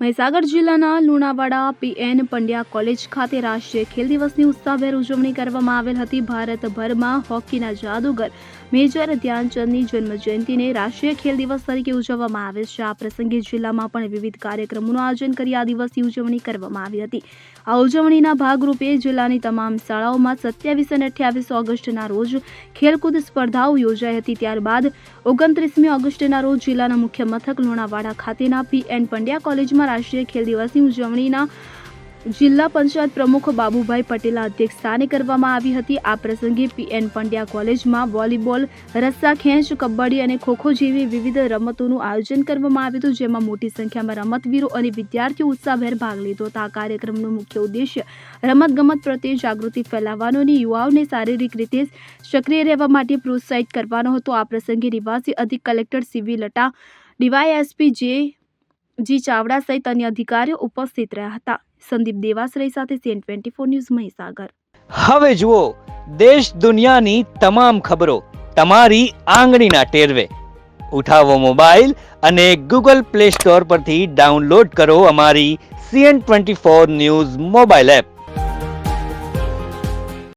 મહીસાગર જિલ્લાના Lunawada PN Pandya college ખાતે રાષ્ટ્રીય ખેલ દિવસની ઉત્સાહભેર ઉજવણી કરવામાં આવેલ હતી. ભારતભરમાં હોકીના જાદુગર મેજર ધ્યાનચંદની જન્મજયંતિને રાષ્ટ્રીય ખેલ દિવસ તરીકે ઉજવવામાં આવે છે. આ પ્રસંગે જિલ્લામાં પણ વિવિધ કાર્યક્રમોનું આયોજન કરી આ દિવસની ઉજવણી કરવામાં આવી હતી. આ ઉજવણીના ભાગરૂપે જિલ્લાની તમામ શાળાઓમાં સત્યાવીસ અને અઠ્યાવીસ ઓગસ્ટના રોજ ખેલકૂદ સ્પર્ધાઓ યોજાઈ હતી. ત્યારબાદ ઓગણત્રીસમી ઓગસ્ટના રોજ જિલ્લાના મુખ્ય મથક લુણાવાડા ખાતેના પી એન પંડ્યા કોલેજમાં રાષ્ટ્રીય ખેલ દિવસની ઉજવણીના જિલ્લા પંચાયત પ્રમુખ બાબુભાઈ પટેલના અધ્યક્ષસ્થાને કરવામાં આવી હતી. આ પ્રસંગે પી એન પંડ્યા કોલેજમાં વોલીબોલ, રસ્સા, ખેંચ, કબડ્ડી અને ખોખો જેવી વિવિધ રમતોનું આયોજન કરવામાં આવ્યું હતું, જેમાં મોટી સંખ્યામાં રમતવીરો અને વિદ્યાર્થીઓ ઉત્સાહભેર ભાગ લીધો હતો. આ કાર્યક્રમનો મુખ્ય ઉદ્દેશ્ય રમતગમત પ્રત્યે જાગૃતિ ફેલાવવાનો અને યુવાઓને શારીરિક રીતે સક્રિય રહેવા માટે પ્રોત્સાહિત કરવાનો હતો. આ પ્રસંગે નિવાસી અધિક કલેક્ટર સીવી લટા ડીવાયએસપી જે જી ચાવડા સહિત અન્ય અધિકારીઓ ઉપસ્થિત રહ્યા હતા. સંદીપ દેવાશ્રય સાથે CN twenty four news Mahisagar. હવે જુઓ, દેશ દુનિયાની તમામ ખબરો તમારી આંગળીના ટેરવે. ઉઠાવો મોબાઈલ અને ગૂગલ પ્લે સ્ટોર પરથી ડાઉનલોડ કરો અમારી CN twenty four news mobile app.